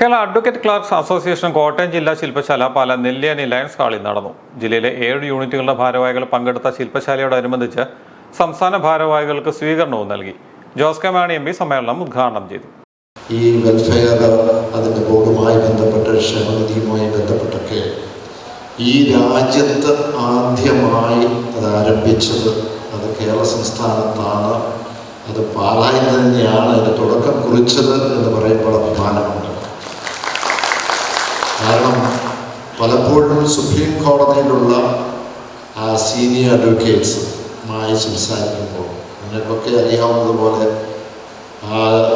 Kerala advocate clerks association Kottayam ജില്ലാ ശില്പശാല പാല Nelliyani lions ഹാളിൽ നടന്നു. ജില്ലയിലെ ഏഴ് യൂണിറ്റുകളുടെ ഭാരവാഹികൾ പങ്കെടുത്ത ശില്പശാലയോടനുബന്ധിച്ച് സംസ്ഥാന ഭാരവാഹികൾക്ക് സ്വീകരണവും നൽകി. Jose K Mani M P സമ്മേളനം ഉദ്ഘാടനം ചെയ്തു. ഈ വെൽഫെയർ അതിന്റെ ബോർഡുമായി ബന്ധപ്പെട്ട് ക്ഷേമനിധിയുമായി ബന്ധപ്പെട്ടൊക്കെ ഈ രാജ്യത്ത് ആദ്യമായി അത് ആരംഭിച്ചത് അത് കേരള സംസ്ഥാനത്താണ്. അത് പാലായിൽ തന്നെയാണ് അതിന്റെ തുടക്കം കുറിച്ചത് എന്ന് പറയുമ്പോൾ അഭിമാനമുണ്ട്. കാരണം പലപ്പോഴും സുപ്രീം കോടതിയിലുള്ള ആ സീനിയർ അഡ്വക്കേറ്റ്സുമായി സംസാരിക്കുമ്പോൾ നിങ്ങൾക്കൊക്കെ അറിയാവുന്നതുപോലെ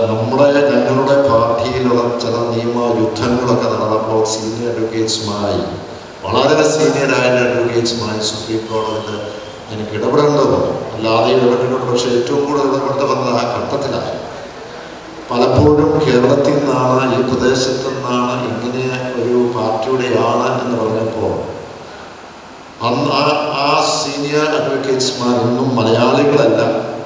നമ്മുടെ ഞങ്ങളുടെ പാർട്ടിയിലുള്ള ചില നിയമ യുദ്ധങ്ങളൊക്കെ നടന്നപ്പോൾ സീനിയർ അഡ്വക്കേറ്റ്സുമായി വളരെ സീനിയറായ അഡ്വക്കേറ്റ്സുമായി സുപ്രീം കോടതിയിൽ എനിക്ക് ഇടപെടേണ്ടത് അല്ലാതെ ഇടപെട്ടിട്ടുണ്ട് പക്ഷേ ഏറ്റവും കൂടുതൽ ഇടപെട്ട് വന്നത് ആ ഘട്ടത്തിലായി പലപ്പോഴും കേരളത്തിൽ നിന്നാണ് ഈ പ്രദേശത്തു നിന്നാണ് ഇങ്ങനെ പാർട്ടിയുടെയാണ് എന്ന് പറഞ്ഞപ്പോൾ അന്ന് ആ ആ സീനിയർ അഡ്വക്കേറ്റ്സ്മാർ ഇന്നും മലയാളികളല്ല.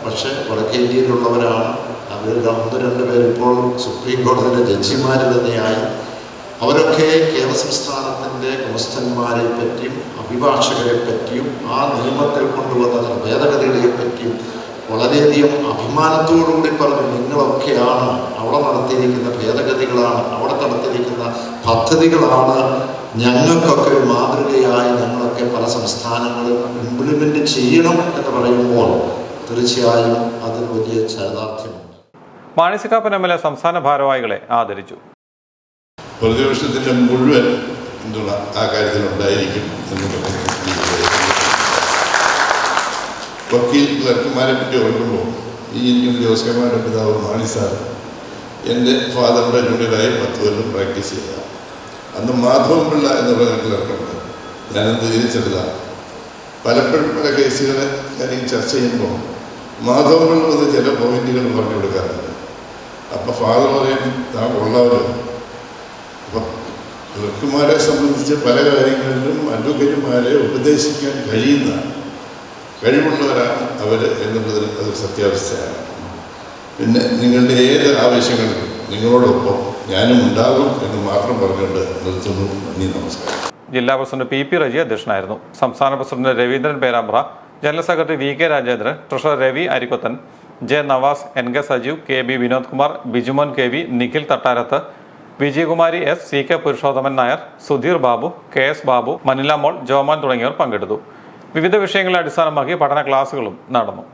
പക്ഷേ വടക്കേ ഇന്ത്യയിലുള്ളവരാണ്. അവർ ഒന്ന് രണ്ട് പേരിപ്പോൾ സുപ്രീം കോടതിയിലെ ജഡ്ജിമാർ തന്നെയായി. അവരൊക്കെ കേരള സംസ്ഥാനത്തിന്റെ ഗുമസ്തന്മാരെ പറ്റിയും അഭിഭാഷകരെ പറ്റിയും ആ നിയമത്തിൽ കൊണ്ടുവന്ന ഭേദഗതികളെ പറ്റിയും വളരെയധികം അഭിമാനത്തോടുകൂടി പറഞ്ഞു നിങ്ങളൊക്കെയാണ് അവിടെ നടത്തിയിരിക്കുന്ന ഭേദഗതികളാണ് അവിടെ നടത്തിയിരിക്കുന്ന പദ്ധതികളാണ്. ഞങ്ങൾക്കൊക്കെ ഒരു മാതൃകയായി ഞങ്ങളൊക്കെ പല സംസ്ഥാനങ്ങളും ഇംപ്ലിമെന്റ് ചെയ്യണം എന്ന് പറയുമ്പോൾ തീർച്ചയായും അത് വലിയ ചരിതാർത്ഥ്യമുണ്ട്. മാണിസിക്കാപ്പൻ എം എൽ എ സംസ്ഥാന ഭാരവാഹികളെ ആദരിച്ചു. പ്രതിപക്ഷത്തിന്റെ മുഴുവൻ പിന്തുണ ആ കാര്യത്തിലുണ്ടായിരിക്കും എന്ന് വക്കീൽ ക്ലർക്കുമാരെ പറ്റി ഓർക്കുമ്പോൾ ഈ ഇരിക്കുന്ന ജോസ്കന്മാരുടെ പിതാവ് മാണി സാർ എന്റെ ഫാദറിന്റെ ജൂനിയറായി പത്ത് കൊല്ലം പ്രാക്ടീസ് ചെയ്ത. അന്ന് മാധവൻ പിള്ള എന്ന് പറയുന്ന ക്ലർക്കുണ്ട്. ഞാനത് തിരിച്ചെടുത്ത പലപ്പോഴും പല കേസുകളെ കാര്യം ചർച്ച ചെയ്യുമ്പോൾ മാധവൻ പിള്ള വന്ന് ചില പോയിന്റുകൾ പറഞ്ഞു കൊടുക്കാറുണ്ട്. അപ്പം ഫാദർ പറയും താൻ ഉള്ളവർ ക്ലർക്കുമാരെ സംബന്ധിച്ച് പല കാര്യങ്ങളിലും അഡ്വക്കേറ്റുമാരെ ഉപദേശിക്കാൻ കഴിയുന്ന കഴിവുള്ളവരാണ് അവർ എന്നുള്ളതിൽ അത് സത്യാവസ്ഥയാണ്. പിന്നെ നിങ്ങളുടെ ഏത് ആവശ്യങ്ങളും നിങ്ങളോടൊപ്പം ഞാനും ഉണ്ടാകും എന്ന് മാത്രം പറഞ്ഞുകൊണ്ട് നിർത്തുന്നു. നന്ദി നമസ്കാരം. ജില്ലാ പ്രസിഡന്റ് പി പി റജി അധ്യക്ഷനായിരുന്നു. സംസ്ഥാന president Raveendran Perambra general secretary V K Rajendran treasurer Ravi Arikkothan J Navas N K Sajeev K B Vinod Kumar Bijumon K V Nikhil Thattarath Vijayakumari S C K Purushothaman Nair Sudheer Babu K S Babu Manila Mol Joman തുടങ്ങിയവർ പങ്കെടുത്തു. വിവിധ വിഷയങ്ങളെ അടിസ്ഥാനമാക്കി പഠന ക്ലാസ്സുകളും നടന്നു.